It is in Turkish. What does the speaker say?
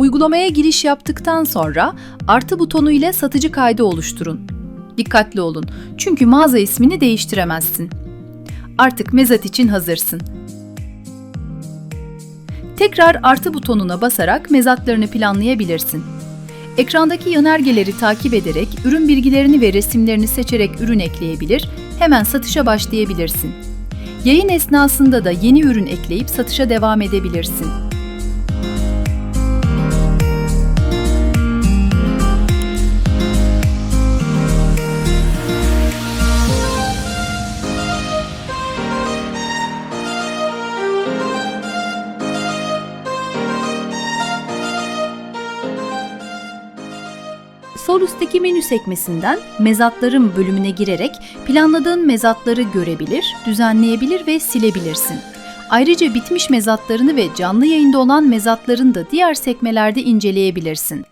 Uygulamaya giriş yaptıktan sonra artı butonu ile satıcı kaydı oluşturun. Dikkatli olun çünkü mağaza ismini değiştiremezsin. Artık mezat için hazırsın. Tekrar artı butonuna basarak mezatlarını planlayabilirsin. Ekrandaki yönergeleri takip ederek ürün bilgilerini ve resimlerini seçerek ürün ekleyebilir, hemen satışa başlayabilirsin. Yayın esnasında da yeni ürün ekleyip satışa devam edebilirsin. Sol üstteki menü sekmesinden Mezatlarım bölümüne girerek planladığın mezatları görebilir, düzenleyebilir ve silebilirsin. Ayrıca bitmiş mezatlarını ve canlı yayında olan mezatlarını da diğer sekmelerde inceleyebilirsin.